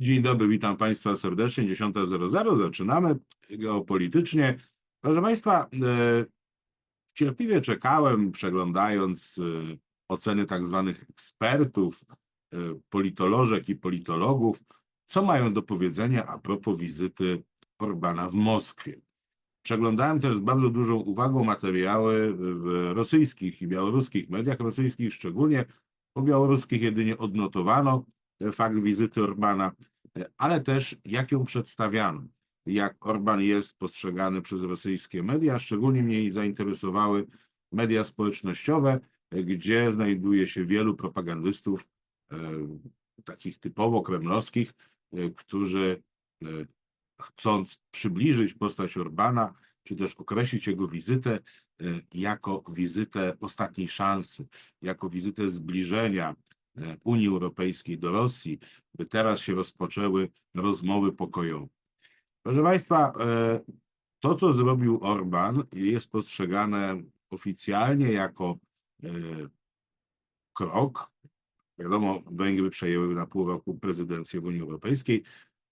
Dzień dobry, witam Państwa serdecznie. 10.00. Zaczynamy geopolitycznie. Proszę Państwa, e, cierpliwie czekałem, przeglądając e, oceny tak zwanych ekspertów, e, politolożek i politologów, co mają do powiedzenia a propos wizyty Orbana w Moskwie. Przeglądałem też z bardzo dużą uwagą materiały w rosyjskich i białoruskich mediach rosyjskich, szczególnie po białoruskich jedynie odnotowano fakt wizyty Orbana, e, ale też jak ją przedstawiano, jak Orban jest postrzegany przez rosyjskie media. Szczególnie mnie zainteresowały media społecznościowe, e, gdzie znajduje się wielu propagandystów, e, takich typowo kremlowskich, którzy chcąc przybliżyć postać Orbana, czy też określić jego wizytę jako wizytę ostatniej szansy, jako wizytę zbliżenia Unii Europejskiej do Rosji, by teraz się rozpoczęły rozmowy pokojowe. Proszę Państwa, e, to co zrobił Orban jest postrzegane oficjalnie jako e, krok. Wiadomo, Węgry przejęły na pół roku prezydencję w Unii Europejskiej,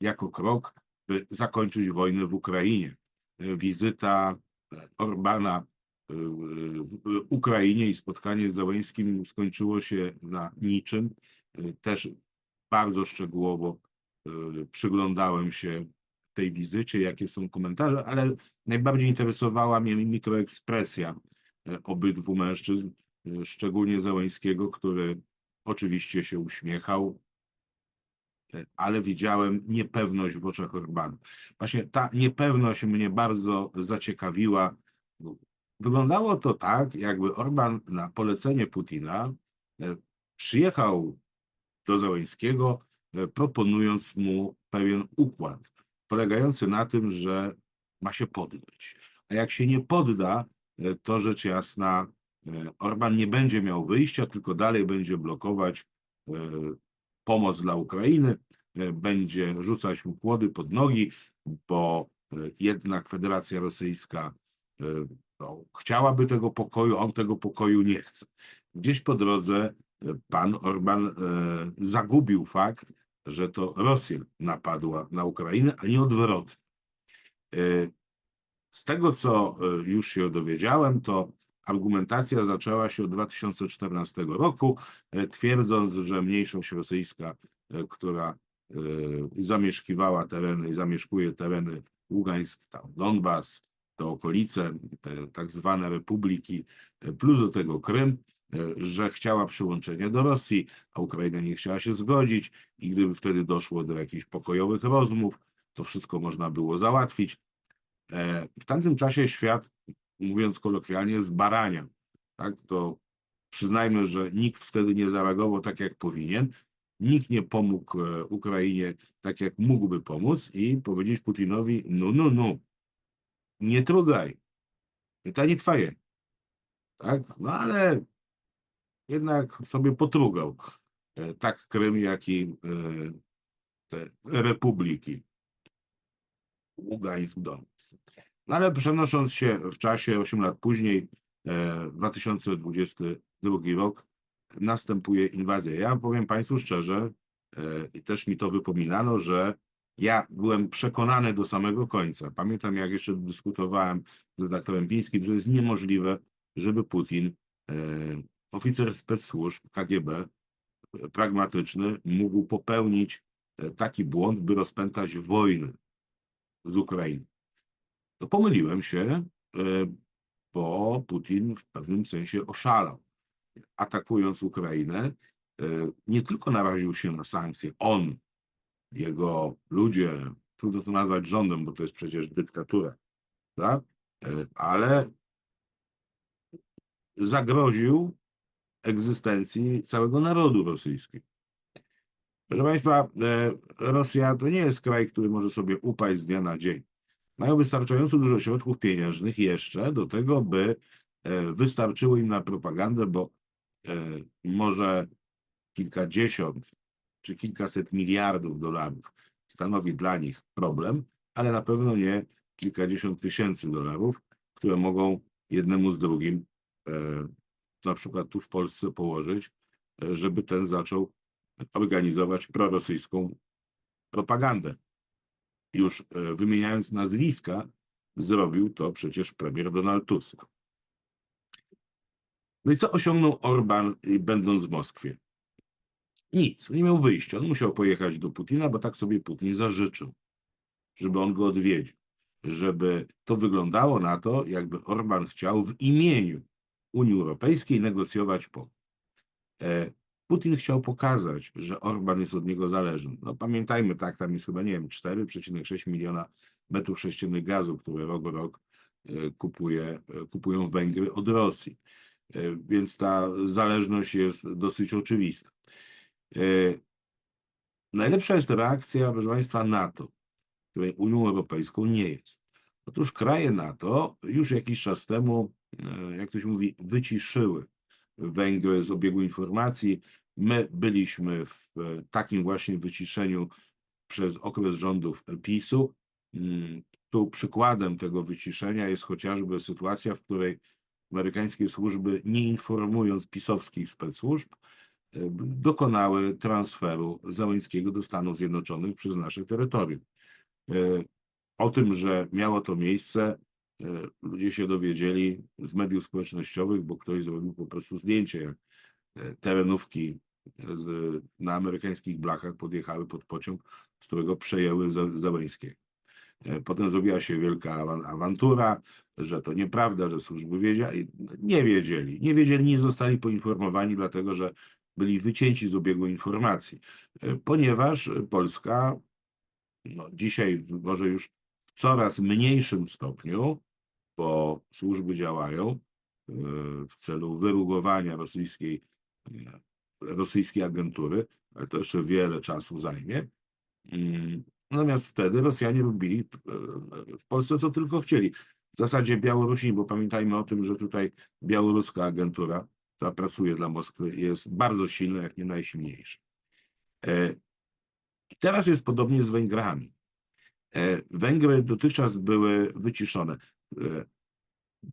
jako krok, by zakończyć wojnę w Ukrainie. E, Wizyta Orbana w Ukrainie i spotkanie z Załęskim skończyło się na niczym. Też bardzo szczegółowo e, przyglądałem się tej wizycie, jakie są komentarze, ale najbardziej interesowała mnie mikroekspresja e, obydwu mężczyzn, e, szczególnie Załęskiego, który oczywiście się uśmiechał, ale widziałem niepewność w oczach Orbana. Właśnie ta niepewność mnie bardzo zaciekawiła. Wyglądało to tak, jakby Orban na polecenie Putina e, przyjechał do Załęskiego, e, proponując mu pewien układ, polegający na tym, że ma się poddać. A jak się nie podda, e, to rzecz jasna, Orban nie będzie miał wyjścia, tylko dalej będzie blokować pomoc dla Ukrainy, będzie rzucać mu kłody pod nogi, bo jednak Federacja Rosyjska no, chciałaby tego pokoju, on tego pokoju nie chce. Gdzieś po drodze e, pan Orban e, zagubił fakt, że to Rosja napadła na Ukrainę, a nie odwrotnie. E, Z tego, co już się dowiedziałem, to argumentacja zaczęła się od 2014 roku, twierdząc, że mniejszość rosyjska, która zamieszkiwała tereny i zamieszkuje tereny Ługańsk, tam Donbas, te okolice, te tak zwane republiki, e, plus do tego Krym, e, że chciała przyłączenia do Rosji, a Ukraina nie chciała się zgodzić i gdyby wtedy doszło do jakichś pokojowych rozmów, to wszystko można było załatwić. E, W tamtym czasie świat, mówiąc kolokwialnie, zbaraniał. Tak? To przyznajmy, że nikt wtedy nie zareagował tak, jak powinien. Nikt nie pomógł Ukrainie tak, jak mógłby pomóc i powiedzieć Putinowi, no, no, no, nie trugaj, to nie twoje. Tak? No ale jednak sobie potrugał e, tak Krym, jak i e, te republiki. Ługańsk, Donbas. No ale przenosząc się w czasie 8 lat później, e, 2022 rok, następuje inwazja. Ja powiem Państwu szczerze, e, i też mi to wypominano, że ja byłem przekonany do samego końca. Pamiętam, jak jeszcze dyskutowałem z redaktorem Pińskim, że jest niemożliwe, żeby Putin, e, oficer spецsłużb KGB, e, pragmatyczny, mógł popełnić e, taki błąd, by rozpętać wojnę z Ukrainy. To pomyliłem się, bo Putin w pewnym sensie oszalał. Atakując Ukrainę, nie tylko naraził się na sankcje, on, jego ludzie, trudno to nazwać rządem, bo to jest przecież dyktatura, tak? E, ale zagroził egzystencji całego narodu rosyjskiego. Proszę Państwa, e, Rosja to nie jest kraj, który może sobie upaść z dnia na dzień. Mają wystarczająco dużo środków pieniężnych jeszcze do tego, by e, wystarczyło im na propagandę, bo może kilkadziesiąt czy kilkaset miliardów dolarów stanowi dla nich problem, ale na pewno nie kilkadziesiąt tysięcy dolarów, które mogą jednemu z drugim e, na przykład tu w Polsce położyć, e, żeby ten zaczął organizować prorosyjską propagandę. Już e, wymieniając nazwiska, zrobił to przecież premier Donald Tusk. No i co osiągnął Orban, będąc w Moskwie? Nic, nie miał wyjścia. On musiał pojechać do Putina, bo tak sobie Putin zażyczył, żeby on go odwiedził. Żeby to wyglądało na to, jakby Orban chciał w imieniu Unii Europejskiej negocjować pokój. E, Putin chciał pokazać, że Orban jest od niego zależny. No pamiętajmy, tak, tam jest chyba, nie wiem, 4,6 miliona metrów sześciennych gazu, które rok rok e, kupuje, e, kupują Węgry od Rosji. Więc ta zależność jest dosyć oczywista. E, Najlepsza jest reakcja, proszę Państwa, NATO, której Unią Europejską nie jest. Otóż kraje NATO już jakiś czas temu, e, jak ktoś mówi, wyciszyły Węgry z obiegu informacji. My byliśmy w e, takim właśnie wyciszeniu przez okres rządów PiSu. Mm, Tu przykładem tego wyciszenia jest chociażby sytuacja, w której amerykańskie służby, nie informując pisowskich specłużb, e, dokonały transferu Załęckiego do Stanów Zjednoczonych przez nasze terytorium. E, O tym, że miało to miejsce, e, ludzie się dowiedzieli z mediów społecznościowych, bo ktoś zrobił po prostu zdjęcie, jak e, terenówki z, na amerykańskich blachach podjechały pod pociąg, z którego przejęły. E, Potem zrobiła się wielka awan- awantura, że to nieprawda, że służby wiedzieli. Nie wiedzieli. Nie wiedzieli, nie zostali poinformowani, dlatego że byli wycięci z obiegu informacji. E, Ponieważ Polska no, dzisiaj może już w coraz mniejszym stopniu, bo służby działają e, w celu wyrugowania rosyjskiej, e, rosyjskiej agentury, ale to jeszcze wiele czasu zajmie. Mm, Natomiast wtedy Rosjanie robili w Polsce co tylko chcieli. W zasadzie Białorusini, bo pamiętajmy o tym, że tutaj białoruska agentura, która pracuje dla Moskwy, jest bardzo silna, jak nie najsilniejsza. E, I teraz jest podobnie z Węgrami. E, Węgry dotychczas były wyciszone. E,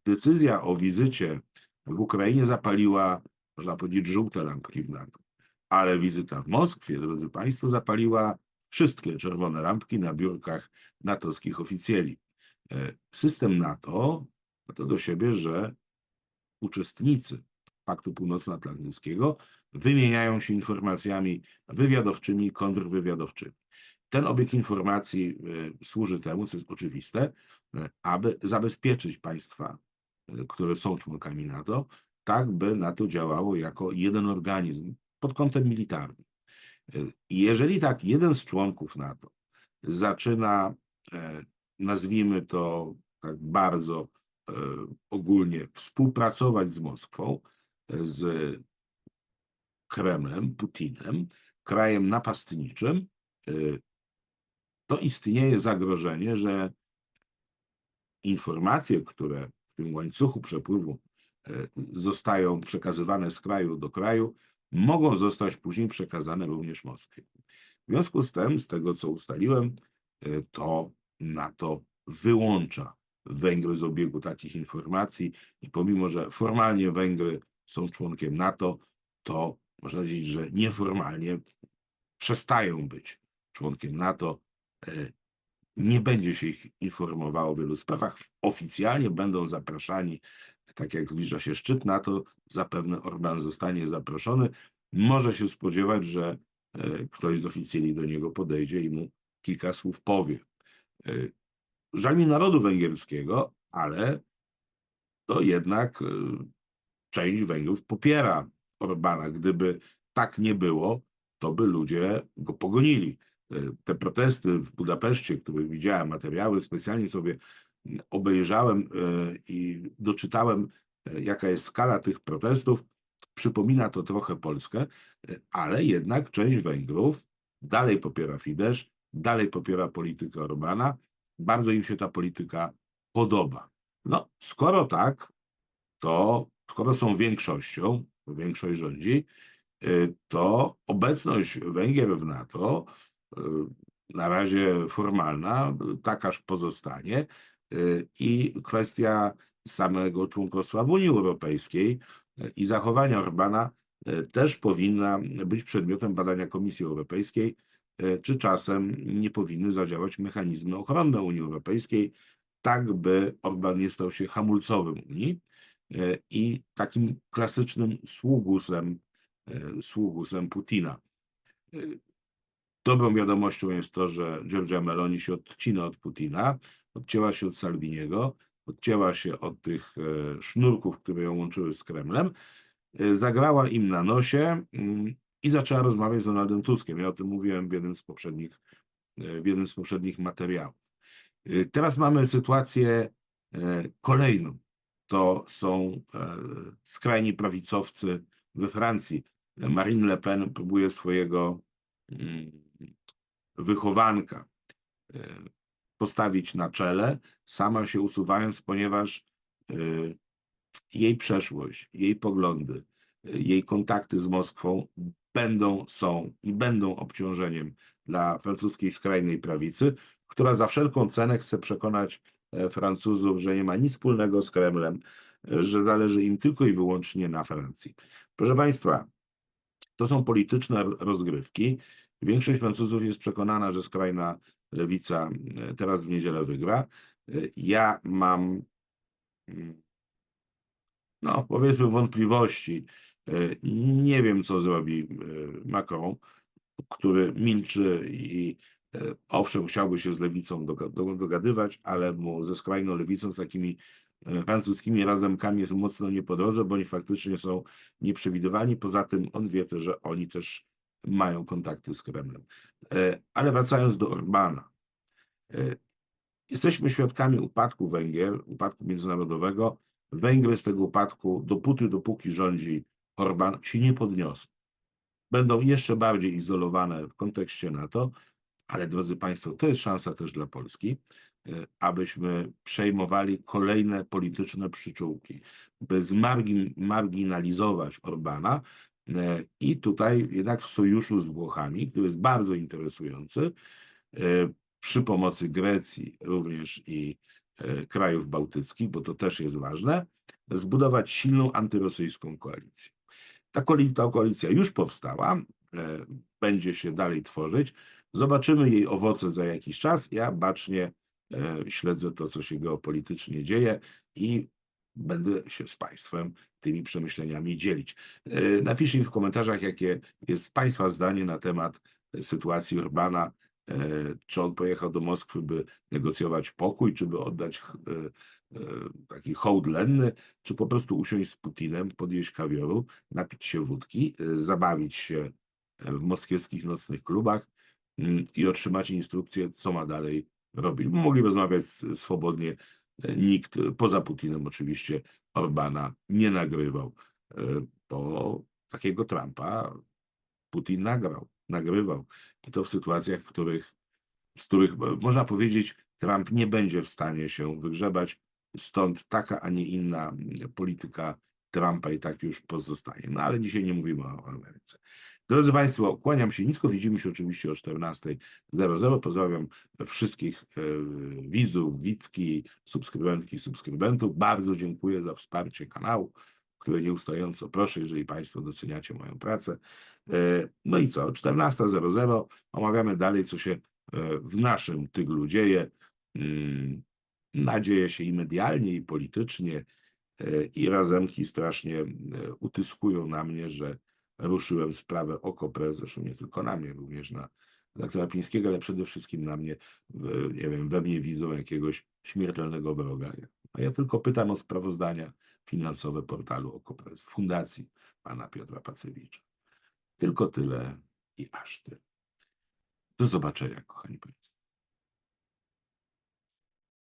Decyzja o wizycie w Ukrainie zapaliła, można powiedzieć, żółte lampki w NATO. Ale wizyta w Moskwie, drodzy Państwo, zapaliła wszystkie czerwone lampki na biurkach natowskich oficjeli. System NATO ma to do siebie, że uczestnicy Paktu Północnoatlantyckiego wymieniają się informacjami wywiadowczymi kontrwywiadowczymi. Ten obieg informacji e, służy temu, co jest oczywiste, e, aby zabezpieczyć państwa, e, które są członkami NATO, tak by NATO działało jako jeden organizm pod kątem militarnym. Jeżeli tak jeden z członków NATO zaczyna, nazwijmy to tak bardzo ogólnie, współpracować z Moskwą, z Kremlem, Putinem, krajem napastniczym, e, to istnieje zagrożenie, że informacje, które w tym łańcuchu przepływu e, zostają przekazywane z kraju do kraju, mogą zostać później przekazane również Moskwie. W związku z tym, z tego co ustaliłem, e, to NATO wyłącza Węgry z obiegu takich informacji i pomimo, że formalnie Węgry są członkiem NATO, to można powiedzieć, że nieformalnie przestają być członkiem NATO. E, Nie będzie się ich informowało o wielu sprawach. Oficjalnie będą zapraszani, tak jak zbliża się szczyt NATO, zapewne Orban zostanie zaproszony. Może się spodziewać, że e, ktoś z oficjeli do niego podejdzie i mu kilka słów powie. E, Żal mi narodu węgierskiego, ale to jednak część Węgrów popiera Orbana. Gdyby tak nie było, to by ludzie go pogonili. E, Te protesty w Budapeszcie, które widziałem, materiały, specjalnie sobie mm, obejrzałem e, i doczytałem, e, jaka jest skala tych protestów. Przypomina to trochę Polskę, ale jednak część Węgrów dalej popiera Fidesz, dalej popiera politykę Orbana. Bardzo im się ta polityka podoba. No, skoro tak, to skoro są większością, większość rządzi, y, to obecność Węgier w NATO y, na razie formalna, takaż pozostanie y, i kwestia samego członkostwa w Unii Europejskiej i zachowania Orbana też powinna być przedmiotem badania Komisji Europejskiej. czy czasem nie powinny zadziałać mechanizmy ochronne Unii Europejskiej, tak by Orban nie stał się hamulcowym Unii i takim klasycznym sługusem, e, sługusem Putina. E, Dobrą wiadomością jest to, że Giorgia Meloni się odcina od Putina, odcięła się od Salviniego, odcięła się od tych e, sznurków, które ją łączyły z Kremlem, e, zagrała im na nosie mm, i zaczęła rozmawiać z Donaldem Tuskiem. Ja o tym mówiłem w jednym z poprzednich, e, w jednym z poprzednich materiałów. E, Teraz mamy sytuację e, kolejną. To są e, skrajni prawicowcy we Francji. Marine Le Pen próbuje swojego mm, wychowanka e, postawić na czele, sama się usuwając, ponieważ e, jej przeszłość, jej poglądy, jej kontakty z Moskwą będą, są i będą obciążeniem dla francuskiej skrajnej prawicy, która za wszelką cenę chce przekonać Francuzów, że nie ma nic wspólnego z Kremlem, e, że zależy im tylko i wyłącznie na Francji. Proszę Państwa, to są polityczne rozgrywki. Większość Francuzów jest przekonana, że skrajna lewica e, teraz w niedzielę wygra. E, Ja mam, mm, no powiedzmy, wątpliwości. E, Nie wiem, co zrobi e, Macron, który milczy i e, owszem, chciałby się z lewicą doga- do- dogadywać, ale mu ze skrajną lewicą, z takimi e, francuskimi razemkami jest mocno nie po drodze, bo oni faktycznie są nieprzewidywalni. Poza tym on wie też, że oni też mają kontakty z Kremlem. E, Ale wracając do Orbana. E, Jesteśmy świadkami upadku Węgier, upadku międzynarodowego. Węgry z tego upadku, dopóty, dopóki rządzi Orban, się nie podniosą. Będą jeszcze bardziej izolowane w kontekście NATO, ale drodzy Państwo, to jest szansa też dla Polski, e, abyśmy przejmowali kolejne polityczne przyczółki, by zmargin- marginalizować Orbana e, i tutaj jednak w sojuszu z Włochami, który jest bardzo interesujący, e, przy pomocy Grecji również i krajów bałtyckich, bo to też jest ważne, zbudować silną antyrosyjską koalicję. Ta, koali- ta koalicja już powstała, będzie się dalej tworzyć. Zobaczymy jej owoce za jakiś czas. Ja bacznie e, śledzę to, co się geopolitycznie dzieje i będę się z Państwem tymi przemyśleniami dzielić. E, Napiszcie mi w komentarzach, jakie jest Państwa zdanie na temat e, sytuacji Urbana. Czy on pojechał do Moskwy, by negocjować pokój, czy by oddać taki hołd lenny, czy po prostu usiąść z Putinem, podjeść kawioru, napić się wódki, zabawić się w moskiewskich nocnych klubach i otrzymać instrukcję, co ma dalej robić. Mogli rozmawiać swobodnie. Nikt, poza Putinem oczywiście, Orbana nie nagrywał, e, bo takiego Trumpa Putin nagrał, nagrywał. I to w sytuacjach, w których, z których e, można powiedzieć, Trump nie będzie w stanie się wygrzebać. Stąd taka, a nie inna mm, polityka Trumpa i tak już pozostanie. No ale dzisiaj nie mówimy o Ameryce. Drodzy Państwo, kłaniam się nisko. Widzimy się oczywiście o 14.00. Pozdrawiam wszystkich e, widzów, widzki, subskrybentki, subskrybentów. Bardzo dziękuję za wsparcie kanału, które nieustająco proszę, jeżeli Państwo doceniacie moją pracę. E, No i co? 14.00. Omawiamy dalej, co się e, w naszym tyglu dzieje. Mm, Nadzieje się i medialnie, i politycznie, i razemki strasznie utyskują na mnie, że ruszyłem sprawę OKO.press, zresztą nie tylko na mnie, również na doktora Pińskiego, ale przede wszystkim na mnie, nie wiem, we mnie widzą jakiegoś śmiertelnego wroga. A ja tylko pytam o sprawozdania finansowe portalu OKO.press, fundacji pana Piotra Pacewicza. Tylko tyle i aż tyle. Do zobaczenia, kochani Państwo.